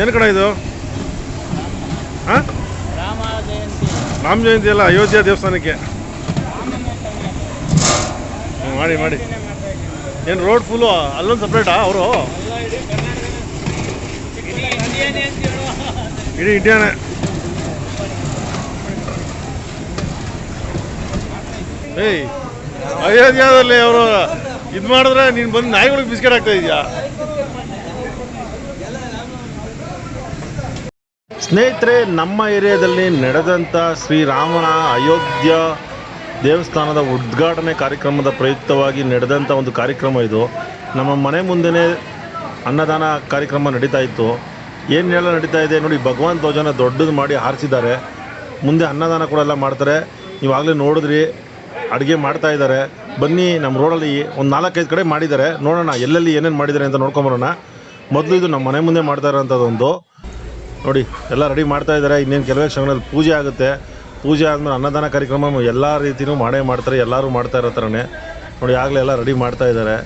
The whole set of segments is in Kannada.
ಏನು ಕಡೆ ಇದು? ಹಾಂ? ರಾಮ ಜಯಂತಿ ಅಲ್ಲ, ಅಯೋಧ್ಯ ದೇವಸ್ಥಾನಕ್ಕೆ. ಮಾಡಿ ಮಾಡಿ. ಏನು ರೋಡ್ ಫುಲ್ಲು ಅಲ್ಲೊಂದು ಸಪ್ರೇಟಾ ಅವರು? ಇಡೀ ಇಂಡಿಯಾನೇ ಏಯ್, ಅಯೋಧ್ಯದಲ್ಲಿ ಅವರು ಇದು ಮಾಡಿದ್ರೆ ನೀನು ಬಂದು ನಾಯಿಗಳಿಗೆ ಬಿಸ್ಕೆಟ್ ಆಗ್ತಾ ಇದೆಯಾ? ಸ್ನೇಹಿತರೆ, ನಮ್ಮ ಏರಿಯಾದಲ್ಲಿ ನಡೆದಂಥ ಶ್ರೀರಾಮನ ಅಯೋಧ್ಯ ದೇವಸ್ಥಾನದ ಉದ್ಘಾಟನೆ ಕಾರ್ಯಕ್ರಮದ ಪ್ರಯುಕ್ತವಾಗಿ ನಡೆದಂಥ ಒಂದು ಕಾರ್ಯಕ್ರಮ ಇದು. ನಮ್ಮ ಮನೆ ಮುಂದೆನೇ ಅನ್ನದಾನ ಕಾರ್ಯಕ್ರಮ ನಡೀತಾ ಇತ್ತು. ಏನೆಲ್ಲ ನಡೀತಾ ಇದೆ ನೋಡಿ, ಭಗವಾನ್ ಧ್ವಜನ ದೊಡ್ಡದು ಮಾಡಿ ಹಾರಿಸಿದ್ದಾರೆ. ಮುಂದೆ ಅನ್ನದಾನ ಕೂಡ ಎಲ್ಲ ಮಾಡ್ತಾರೆ. ನೀವಾಗಲೇ ನೋಡಿದ್ರಿ, ಅಡುಗೆ ಮಾಡ್ತಾ ಇದ್ದಾರೆ. ಬನ್ನಿ, ನಮ್ಮ ರೋಡಲ್ಲಿ ಒಂದು ನಾಲ್ಕೈದು ಕಡೆ ಮಾಡಿದ್ದಾರೆ. ನೋಡೋಣ, ಎಲ್ಲೆಲ್ಲಿ ಏನೇನು ಮಾಡಿದ್ದಾರೆ ಅಂತ ನೋಡ್ಕೊಂಬರೋಣ ಮೊದಲು ಇದು ನಮ್ಮ ಮನೆ ಮುಂದೆ ಮಾಡ್ತಾ ಇರೋಂಥದ್ದೊಂದು. ನೋಡಿ, ಎಲ್ಲ ರೆಡಿ ಮಾಡ್ತಾ ಇದ್ದಾರೆ. ಇನ್ನೇನು ಕೆಲವೇ ಕ್ಷಣಗಳಲ್ಲಿ ಪೂಜೆ ಆಗುತ್ತೆ. ಪೂಜೆ ಆದಮೇಲೆ ಅನ್ನದಾನ ಕಾರ್ಯಕ್ರಮ ಎಲ್ಲ ರೀತಿಯೂ ಮಾಡೇ ಮಾಡ್ತಾರೆ, ಎಲ್ಲರೂ ಮಾಡ್ತಾ ಇರೋ ಥರನೇ. ನೋಡಿ, ಆಗಲೇ ಎಲ್ಲ ರೆಡಿ ಮಾಡ್ತಾ ಇದ್ದಾರೆ.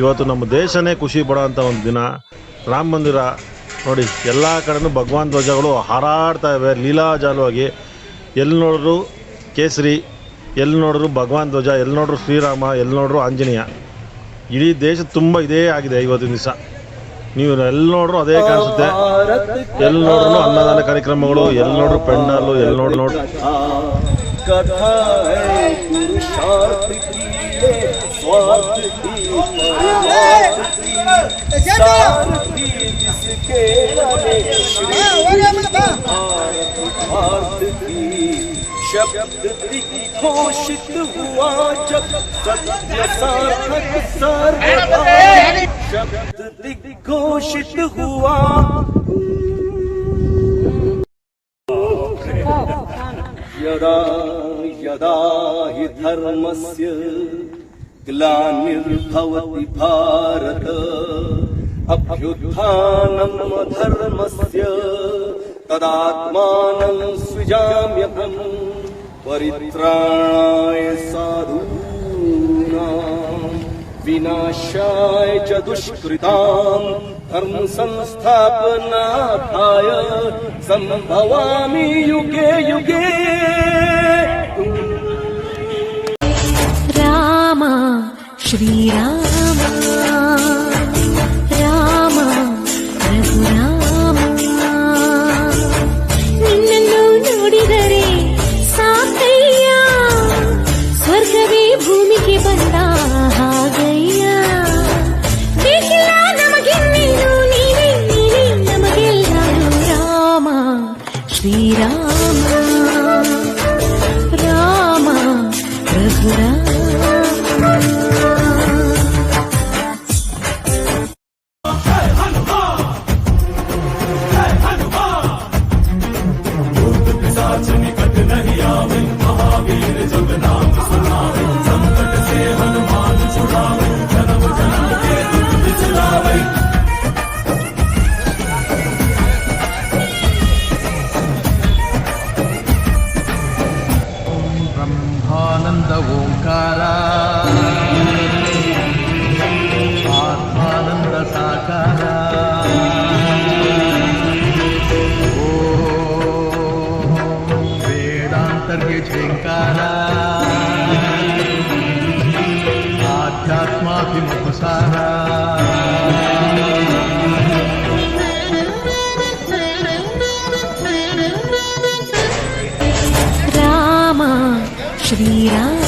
ಇವತ್ತು ನಮ್ಮ ದೇಶನೇ ಖುಷಿ ಪಡೋವಂಥ ಒಂದು ದಿನ. ರಾಮ ಮಂದಿರ, ನೋಡಿ, ಎಲ್ಲ ಕಡೆನೂ ಭಗವಾನ್ ಧ್ವಜಗಳು ಹಾರಾಡ್ತಾ ಇವೆ ಲೀಲಾಜಾಲವಾಗಿ ಎಲ್ಲಿ ನೋಡಿದ್ರು ಕೇಸರಿ ಎಲ್ಲಿ ನೋಡಿದ್ರು ಭಗವಾನ್ ಧ್ವಜ ಎಲ್ಲಿ ನೋಡಿದ್ರು ಶ್ರೀರಾಮ ಎಲ್ಲಿ ನೋಡಿದ್ರು ಆಂಜನೇಯ. ಇಡೀ ದೇಶ ತುಂಬ ಇದೇ ಆಗಿದೆ ಇವತ್ತಿನ ದಿವಸ. ನೀವು ಎಲ್ಲಿ ನೋಡ್ರು ಅದೇ ಕಾಣಿಸುತ್ತೆ ಎಲ್ಲಿ ನೋಡ್ರು ಅನ್ನದಾನ ಕಾರ್ಯಕ್ರಮಗಳು ಎಲ್ಲಿ ನೋಡ್ರು ಪೆಂಡಾಲು ಎಲ್ಲಿ ನೋಡ್ರು ನೋಡ್ರು कथा शब्द घोषित हुआ, जब सत्य साधक शब्द दिघोषित हुआ। यदा यदा हि धर्मस्य ग्लानिर्भवति भारत अभ्युत्थानम् अधर्मस्य तदात्मानं सृजाम्यहम्। परित्राणाय साधणाम् विनाशाय च दुष्कृताम् कर्म संस्थापनाथाय सम्भवामि युगे युगे। रामः श्रीराम। ಶ್ರೀರಾಮ ರಾಮ ರಘುರಾಮ సంసారా రామ శ్రీరామ.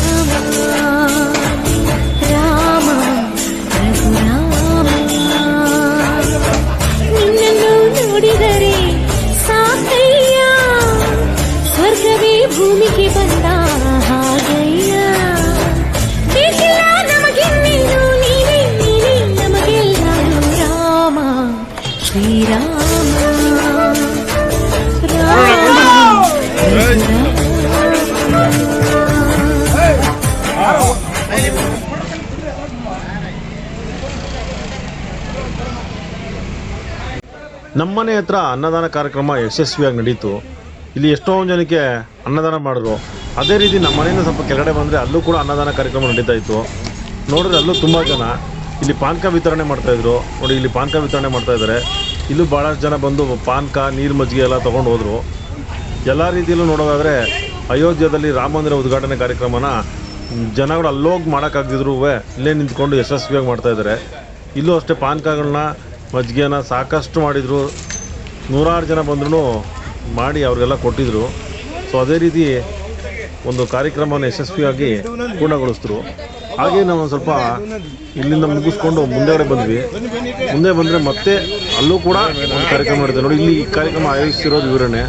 ನಮ್ಮನೆ ಹತ್ರ ಅನ್ನದಾನ ಕಾರ್ಯಕ್ರಮ ಯಶಸ್ವಿಯಾಗಿ ನಡೀತು. ಇಲ್ಲಿ ಎಷ್ಟೋ ಜನಕ್ಕೆ ಅನ್ನದಾನ ಮಾಡಿದ್ರು. ಅದೇ ರೀತಿ ನಮ್ಮ ಮನೆಯಿಂದ ಸ್ವಲ್ಪ ಕೆಳಗಡೆ ಬಂದರೆ ಅಲ್ಲೂ ಕೂಡ ಅನ್ನದಾನ ಕಾರ್ಯಕ್ರಮ ನಡೀತಾ ಇತ್ತು. ನೋಡಿದ್ರೆ ಅಲ್ಲೂ ತುಂಬ ಜನ. ಇಲ್ಲಿ ಪಾನಕ ವಿತರಣೆ ಮಾಡ್ತಾಯಿದ್ರು ನೋಡಿ, ಇಲ್ಲಿ ಪಾನಕ ವಿತರಣೆ ಮಾಡ್ತಾ ಇದ್ದಾರೆ. ಇಲ್ಲೂ ಭಾಳಷ್ಟು ಜನ ಬಂದು ಪಾನ್ಕ ನೀರು ಮಜ್ಜಿಗೆ ಎಲ್ಲ ತೊಗೊಂಡು ಹೋದರು. ಎಲ್ಲ ರೀತಿಯಲ್ಲೂ ನೋಡೋದಾದರೆ ಅಯೋಧ್ಯದಲ್ಲಿ ರಾಮ ಮಂದಿರ ಉದ್ಘಾಟನೆ ಕಾರ್ಯಕ್ರಮನ ಜನಗಳು ಅಲ್ಲೋಗಿ ಮಾಡೋಕ್ಕಾಗದಿದ್ರು ಇಲ್ಲೇ ನಿಂತ್ಕೊಂಡು ಯಶಸ್ವಿಯಾಗಿ ಮಾಡ್ತಾಯಿದ್ದಾರೆ ಇಲ್ಲೂ ಅಷ್ಟೇ ಪಾನ್ಕಗಳನ್ನ ಮಜ್ಜಿಗೆನ ಸಾಕಷ್ಟು ಮಾಡಿದರು. ನೂರಾರು ಜನ ಬಂದ್ರೂ ಮಾಡಿ ಅವ್ರಿಗೆಲ್ಲ ಕೊಟ್ಟಿದ್ರು. ಸೊ ಅದೇ ರೀತಿ ಒಂದು ಕಾರ್ಯಕ್ರಮವನ್ನು ಯಶಸ್ವಿಯಾಗಿ ಪೂರ್ಣಗೊಳಿಸಿದ್ರು. ಹಾಗೆ ನಾವು ಒಂದು ಸ್ವಲ್ಪ ಇಲ್ಲಿಂದ ಮುಗಿಸ್ಕೊಂಡು ಮುಂದೆಗಡೆ ಬಂದ್ವಿ. ಮುಂದೆ ಬಂದರೆ ಮತ್ತೆ ಅಲ್ಲೂ ಕೂಡ ಒಂದು ಕಾರ್ಯಕ್ರಮ ನಡೆದಿದೆ. ನೋಡಿ, ಇಲ್ಲಿ ಈ ಕಾರ್ಯಕ್ರಮ ಆಯೋಜಿಸಿರೋದು ವಿವರಣೆ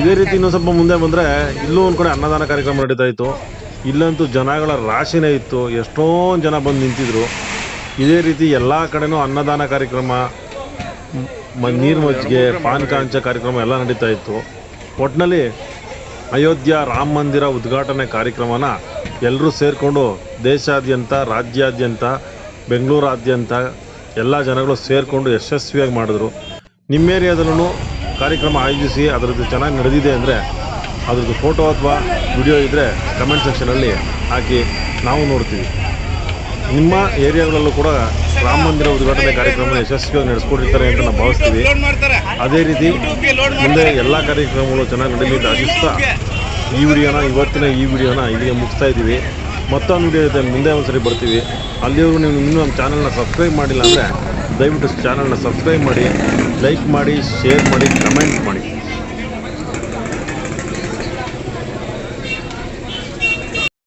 ಇದೇ ರೀತಿ ಇನ್ನೊಂದು ಸ್ವಲ್ಪ ಮುಂದೆ ಬಂದರೆ ಇಲ್ಲೂ ಒಂದು ಕಡೆ ಅನ್ನದಾನ ಕಾರ್ಯಕ್ರಮ ನಡೀತಾ ಇತ್ತು. ಇಲ್ಲಂತೂ ಜನಗಳ ರಾಶಿನೇ ಇತ್ತು. ಎಷ್ಟೊಂದು ಜನ ಬಂದು ನಿಂತಿದ್ರು. ಇದೇ ರೀತಿ ಎಲ್ಲ ಕಡೆನೂ ಅನ್ನದಾನ ಕಾರ್ಯಕ್ರಮ, ಮ, ನೀರು ಮಜ್ಜಿಗೆ ಪಾನಕ ಕಾರ್ಯಕ್ರಮ ಎಲ್ಲ ನಡೀತಾ ಇತ್ತು. ಒಟ್ಟಿನಲ್ಲಿ ಅಯೋಧ್ಯ ರಾಮ ಮಂದಿರ ಉದ್ಘಾಟನೆ ಕಾರ್ಯಕ್ರಮನ ಎಲ್ಲರೂ ಸೇರಿಕೊಂಡು ದೇಶಾದ್ಯಂತ, ರಾಜ್ಯಾದ್ಯಂತ, ಬೆಂಗಳೂರಾದ್ಯಂತ ಎಲ್ಲ ಜನಗಳು ಸೇರಿಕೊಂಡು ಯಶಸ್ವಿಯಾಗಿ ಮಾಡಿದ್ರು. ನಿಮ್ಮ ಏರಿಯಾದಲ್ಲೂ ಕಾರ್ಯಕ್ರಮ ಆಯೋಜಿಸಿ ಅದರದ್ದು ಚೆನ್ನಾಗಿ ನಡೆದಿದೆ ಅಂದರೆ ಅದ್ರದ್ದು ಫೋಟೋ ಅಥವಾ ವಿಡಿಯೋ ಇದ್ದರೆ ಕಮೆಂಟ್ ಸೆಕ್ಷನಲ್ಲಿ ಹಾಕಿ ನಾವು ನೋಡ್ತೀವಿ. ನಿಮ್ಮ ಏರಿಯಾಗಳಲ್ಲೂ ಕೂಡ ರಾಮ ಮಂದಿರ ಉದ್ಘಾಟನೆ ಕಾರ್ಯಕ್ರಮ ಯಶಸ್ವಿಯಾಗಿ ನಡೆಸ್ಕೊಂಡಿರ್ತಾರೆ ಅಂತ ನಾವು ಭಾವಿಸ್ತೀವಿ. ಅದೇ ರೀತಿ ಮುಂದೆ ಎಲ್ಲ ಕಾರ್ಯಕ್ರಮಗಳು ಚೆನ್ನಾಗಿ ನಡೀಲಿ ಅಂತ ಆಶಿಸ್ತಾ ಈ ವಿಡಿಯೋನ ಇವತ್ತಿನ ಈ ವಿಡಿಯೋನ ಇಲ್ಲಿಗೆ ಮುಗಿಸ್ತಾ ಇದ್ದೀವಿ. ಮತ್ತೊಂದು ವಿಡಿಯೋ ಜೊತೆ ಮುಂದೆ ಒಂದ್ಸರಿ ಬರ್ತೀವಿ. ಅಲ್ಲಿವರೆಗೂ ನೀವು ಇನ್ನೂ ನಮ್ಮ ಚಾನಲ್ನ ಸಬ್ಸ್ಕ್ರೈಬ್ ಮಾಡಿಲ್ಲ ಅಂದರೆ ದಯವಿಟ್ಟು ಚಾನಲ್ನ ಸಬ್ಸ್ಕ್ರೈಬ್ ಮಾಡಿ, ಲೈಕ್ ಮಾಡಿ, ಶೇರ್ ಮಾಡಿ, ಕಮೆಂಟ್ ಮಾಡಿ.